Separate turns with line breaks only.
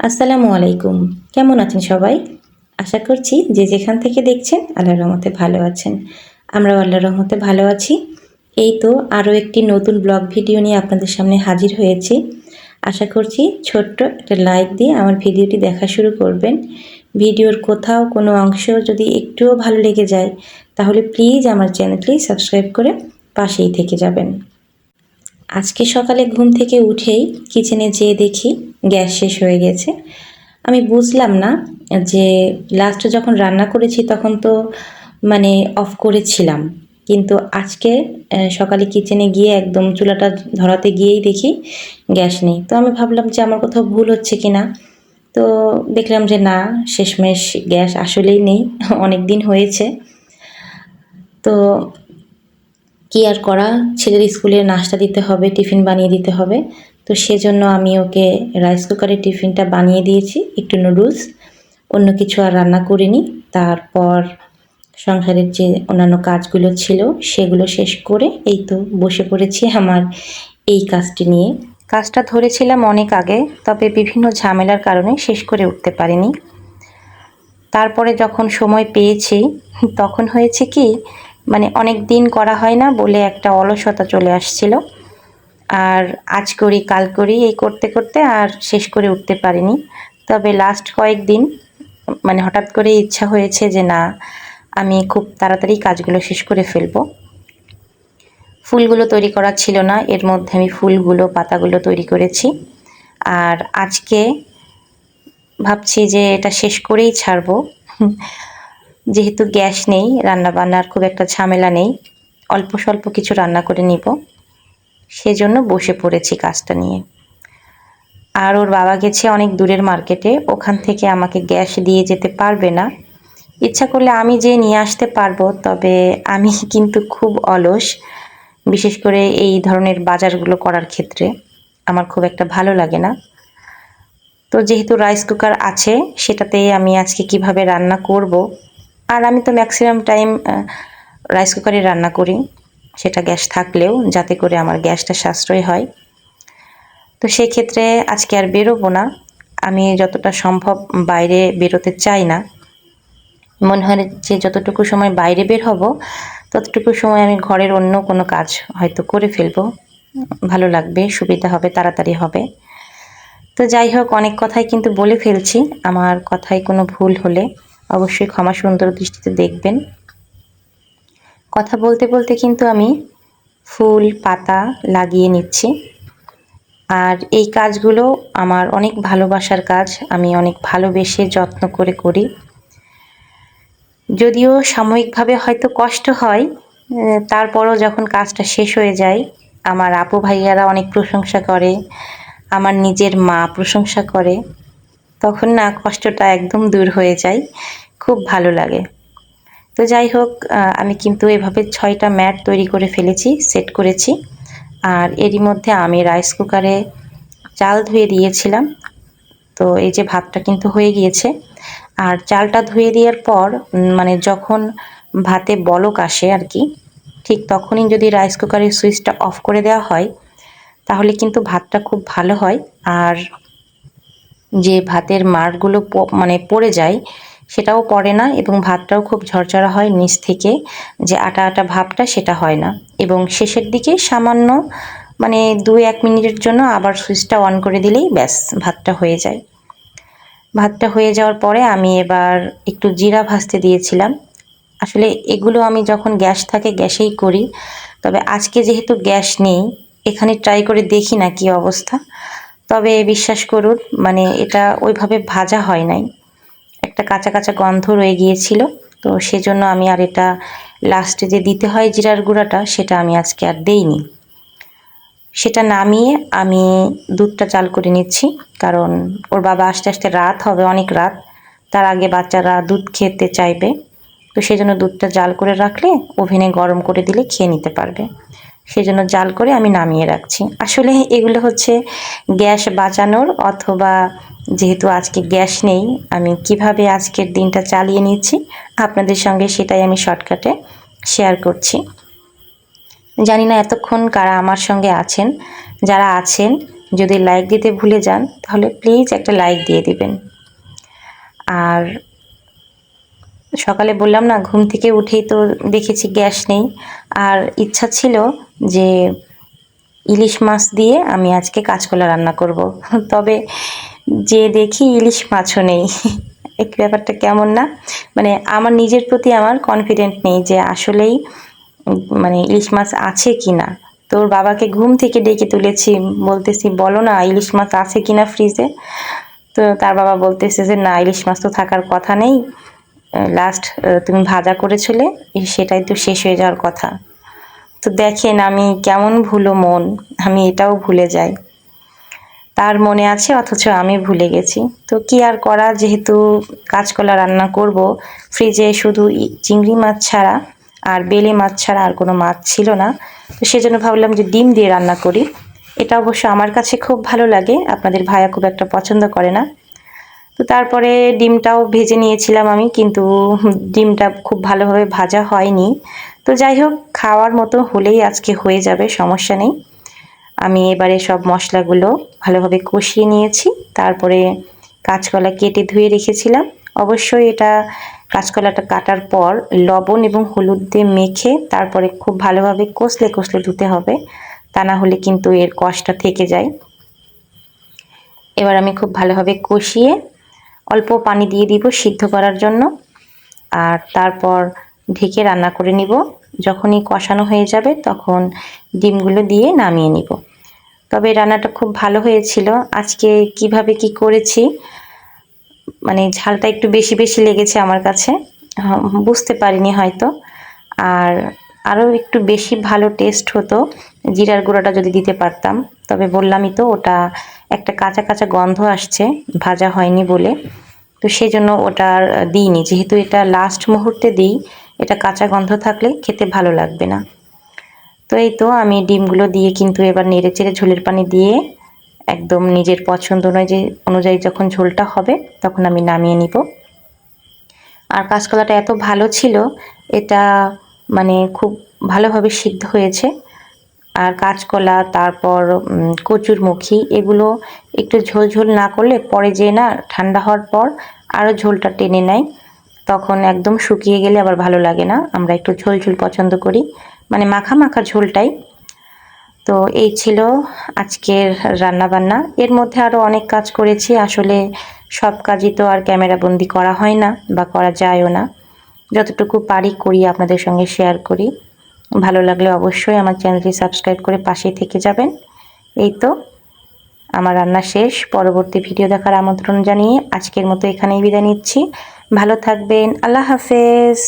আসসালামু আলাইকুম। কেমন আছেন সবাই? আশা করছি যে যেখান থেকে দেখছেন আল্লাহর রহমতে ভালো আছেন। আমরাও আল্লাহর রহমতে ভালো আছি। এই তো আরও একটি নতুন ব্লগ ভিডিও নিয়ে আপনাদের সামনে হাজির হয়েছি। আশা করছি ছোট্ট একটা লাইক দিয়ে আমার ভিডিওটি দেখা শুরু করবেন। ভিডিওর কোথাও কোনো অংশ যদি একটুও ভালো লেগে যায়, তাহলে প্লিজ আমার চ্যানেলটি সাবস্ক্রাইব করে পাশেই থেকে যাবেন। আজকে সকালে ঘুম থেকে উঠেই কিচেনে যেয়ে দেখি গ্যাস শেষ হয়ে গেছে। আমি বুঝলাম না যে লাস্টে যখন রান্না করেছি তখন তো মানে অফ করেছিলাম। কিন্তু আজকে সকালে কিচেনে গিয়ে একদম চুলাটা ধরাতে গিয়েই দেখি গ্যাস নেই। তো আমি ভাবলাম যে আমার কোথাও ভুল হচ্ছে কি না তো দেখলাম যে না, শেষমেশ গ্যাস আসলেই নেই অনেক দিন হয়েছে। তো কি আর করা? ছেলের স্কুলে নাস্তা দিতে হবে, টিফিন বানিয়ে দিতে হবে। তো সেজন্য আমি ওকে রাইস কুকারে টিফিনটা বানিয়ে দিয়েছি, একটু নুডলস অন্য কিছু আর রান্না করিনি। তারপর সংসারের যে অন্যান্য কাজগুলো ছিল, সেগুলো শেষ করে এই তো বসে পড়েছি আমার এই কাজটি নিয়ে। কাজটা ধরেছিলাম অনেক আগে, তবে বিভিন্ন ঝামেলার কারণে শেষ করে উঠতে পারিনি। তারপরে যখন সময় পেয়েছি, তখন হয়েছে কি মানে অনেক দিন করা হয় না বলে একটা অলসতা চলে আসছিল। আর আজ করি, কাল করি, এই করতে করতে আর শেষ করে উঠতে পারিনি। তবে লাস্ট কয়েকদিন মানে হঠাৎ করে ইচ্ছা হয়েছে যে না, আমি খুব তাড়াতাড়ি কাজগুলো শেষ করে ফেলব। ফুলগুলো তৈরি করা ছিল না, এর মধ্যে আমি ফুলগুলো, পাতাগুলো তৈরি করেছি। আর আজকে ভাবছি যে এটা শেষ করেই ছাড়বো। যেহেতু গ্যাস নেই রান্না বান্নার খুব একটা ঝামেলা নেই, অল্প স্বল্প কিছু রান্না করে নিব। সেজন্য বসে পড়েছি কাজটা নিয়ে। আর ওর বাবা গেছে অনেক দূরের মার্কেটে ওখান থেকে আমাকে গ্যাস দিয়ে যেতে পারবে না। ইচ্ছা করলে আমি যে নিয়ে আসতে পারব, তবে আমি কিন্তু খুব অলস, বিশেষ করে এই ধরনের বাজারগুলো করার ক্ষেত্রে। আমার খুব একটা ভালো লাগে না। তো যেহেতু রাইস কুকার আছে, সেটাতে আমি আজকে কীভাবে রান্না করব? আর আমি তো ম্যাক্সিমাম টাইম রাইস কুকারে রান্না করি। সেটা গ্যাস থাকলেও যাতে করে আমার গ্যাসটা সাশ্রয় হয়। তো সেই ক্ষেত্রে আজকে আর বেরোবো না। আমি যতটা সম্ভব বাইরে বেরোতে চাই না। মনে হয় যে যতটুকু সময় বাইরে বের হব, ততটুকু সময় আমি ঘরের অন্য কোনো কাজ হয়তো করে ফেলব। ভালো লাগবে, সুবিধা হবে, তাড়াতাড়ি হবে। তো যাই হোক, অনেক কথাই কিন্তু বলে ফেলছি। আমার কথায় কোনো ভুল হলে অবশ্যই ক্ষমা সুন্দর দৃষ্টিতে দেখবেন। কথা বলতে বলতে কিন্তু আমি ফুল, পাতা লাগিয়ে নিচ্ছি। আর এই কাজগুলো আমার অনেক ভালোবাসার কাজ, আমি অনেক ভালোবেসে যত্ন করে করি। যদিও সাময়িকভাবে হয়তো কষ্ট হয় তারপরও যখন কাজটা শেষ হয়ে যায়, আমার আপু ভাইয়ারা অনেক প্রশংসা করে, আমার নিজের মা প্রশংসা করে, তখন না কষ্টটা একদম দূর হয়ে যায়, খুব ভালো লাগে। তো যাই হোক আমি কিন্তু এভাবে ছয়টা ম্যাট তৈরি করে ফেলেছি, সেট করেছি। আর এরই মধ্যে আমি রাইস কুকারে চাল ধুয়ে দিয়েছিলাম। তো এই যে ভাতটা কিন্তু হয়ে গিয়েছে। আর চালটা ধুয়ে দেওয়ার পর মানে যখন ভাতে বলক আসে আর কি, ঠিক তখনই যদি রাইস কুকারের সুইচটা অফ করে দেওয়া হয়, তাহলে কিন্তু ভাতটা খুব ভালো হয়। আর যে ভাতের মাড়গুলো প- মানে পড়ে যায় সেটাও পড়ে না এবং ভাতটাও খুব ঝরঝরা হয় নিচ থেকে, যে আটা আটা ভাবটা সেটা হয় না। এবং শেষের দিকে সামান্য মানে দু এক মিনিটের জন্য আবার সুইচটা অন করে দিলেই ব্যাস, ভাতটা হয়ে যায়। ভাতটা হয়ে যাওয়ার পরে আমি এবার একটু জিরা ভাজতে দিয়েছিলাম। আসলে এগুলো আমি যখন গ্যাস থাকে গ্যাসেই করি, তবে আজকে যেহেতু গ্যাস নেই, এখানে ট্রাই করে দেখি না কি অবস্থা। তবে বিশ্বাস করুন মানে এটা ওইভাবে ভাজা হয় নাই। একটা কাঁচা কাঁচা গন্ধ রয়ে গিয়েছিল। তো সেজন্য আমি আর এটা লাস্টে যে দিতে হয় জিরার গুঁড়াটা, সেটা আমি আজকে আর দেইনি। সেটা নামিয়ে আমি দুধটা চাল করে নিচ্ছি, কারণ ওর বাবা আস্তে আস্তে রাত হবে, অনেক রাত। তার আগে বাচ্চারা দুধ খেতে চাইবে। তো সেই জন্য দুধটা জাল করে রাখলে ওভেনে গরম করে দিলে খেয়ে নিতে পারবে। সেই জন্য জাল করে আমি নামিয়ে রাখছি। আসলে এগুলো হচ্ছে গ্যাস বাঁচানোর অথবা যেহেতু আজকে গ্যাস নেই, আমি কীভাবে আজকের দিনটা চালিয়ে নিচ্ছি, আপনাদের সঙ্গে সেটাই আমি শর্টকাটে শেয়ার করছি। জানি না এতক্ষণ কারা আমার সঙ্গে আছেন, যারা আছেন, যদি লাইক দিতে ভুলে যান, তাহলে প্লিজ একটা লাইক দিয়ে দিবেন। আর সকালে বললাম না, ঘুম থেকে উঠেই তো দেখেছি গ্যাস নেই। আর ইচ্ছা ছিল যে ইলিশ মাছ দিয়ে আমি আজকে কাঁচকলা রান্না করব। তবে যে দেখি ইলিশ মাছও নেই। একটু ব্যাপারটা কেমন না? মানে আমার নিজের প্রতি আমার কনফিডেন্ট নেই যে আসলেই মানে ইলিশ মাছ আছে কি না তোর বাবাকে ঘুম থেকে ডেকে তুলেছি, বলতেছি, বলো না, ইলিশ মাছ আছে কি না ফ্রিজে তো তার বাবা বলতেছে যে, না, ইলিশ মাছ তো থাকার কথা নেই। লাস্ট তুমি ভাজা করেছিলে সেটাই তো শেষ হয়ে যাওয়ার কথা। তো দেখেন আমি কেমন ভুলো মন, আমি এটাও ভুলে যাই। তার মনে আছে, অথচ আমি ভুলে গেছি। তো কি আর করা, যেহেতু কাঁচকলা রান্না করব ফ্রিজে শুধু চিংড়ি মাছ ছাড়া, আর বেলে মাছ ছাড়া আর কোনো মাছ ছিল না। তো সেজন্য ভাবলাম যে ডিম দিয়ে রান্না করি। এটা অবশ্য আমার কাছে খুব ভালো লাগে, আপনাদের ভাইয়া খুব একটা পছন্দ করে না। তো তারপরে ডিমটাও ভেজে নিয়েছিলাম আমি, কিন্তু ডিমটা খুব ভালোভাবে ভাজা হয়নি। তো যাই হোক, খাওয়ার মতো হলেই আজকে হয়ে যাবে, সমস্যা নেই। আমি এবারে সব মশলাগুলো ভালোভাবে কষিয়ে নিয়েছি, তারপরে কাঁচকলা কেটে ধুয়ে রেখেছিলাম। অবশ্যই এটা কাঁচকলাটা কাটার পর লবণ এবং হলুদ দিয়ে মেখে তারপরে খুব ভালোভাবে কষলে কষলে ধুতে হবে, তা না হলে কিন্তু এর কষটা থেকে যায়। এবার আমি খুব ভালোভাবে কষিয়ে অল্প পানি দিয়ে দিব সিদ্ধ করার জন্য। আর তারপর ঢেকে রান্না করে নিব। যখনই কষানো হয়ে যাবে তখন ডিমগুলো দিয়ে নামিয়ে নিব। তবে রান্নাটা খুব ভালো হয়েছিল। আজকে কীভাবে কি করেছি মানে ঝালটা একটু বেশি বেশি লেগেছে আমার কাছে। বুঝতে পারিনি হয়তো। আর আরও একটু বেশি ভালো টেস্ট হতো। জিরার গুঁড়োটা যদি দিতে পারতাম। তবে বললামই তো, ওটা একটা কাঁচা কাঁচা গন্ধ আসছে। ভাজা হয়নি বলে। তো সেই জন্য ওটা আর দিইনি। যেহেতু এটা লাস্ট মুহূর্তে দিই, এটা কাঁচা গন্ধ থাকলে খেতে ভালো লাগবে না। তো এই তো আমি ডিমগুলো দিয়ে কিন্তু এবার নেড়ে চেড়ে ঝোলের পানি দিয়ে একদম নিজের পছন্দ অনুযায়ী অনুযায়ী যখন ঝোলটা হবে, তখন আমি নামিয়ে নিব। আর কাঁচকলাটা এত ভালো ছিল, এটা মানে খুব ভালোভাবে সিদ্ধ হয়েছে। আর কাঁচকলা, তারপর কচুরমুখী, এগুলো একটু ঝোল ঝোল না করলে পরে যে না ঠান্ডা হওয়ার পর আরও ঝোলটা টেনে নেয়। তখন একদম শুকিয়ে গেলে আবার ভালো লাগে না। আমরা একটু ঝোল ঝোল পছন্দ করি। মানে মাখা মাখা ঝোলটাই। তো এই ছিল আজকের রান্না বান্না এর মধ্যে আরও অনেক কাজ করেছি। আসলে সব কাজই তো আর ক্যামেরা বন্দি করা হয় না বা করা যায়ও না। যতটুকু পারি করি, আপনাদের সঙ্গে শেয়ার করি। ভালো লাগলে অবশ্যই আমার চ্যানেলটি সাবস্ক্রাইব করে পাশেই থেকে যাবেন। এই তো, আমার রান্না শেষ। পরবর্তী ভিডিও দেখার আমন্ত্রণ জানিয়ে আজকের মতো এখানেই বিদায় নিচ্ছি। ভালো থাকবেন, আল্লাহ হাফেজ।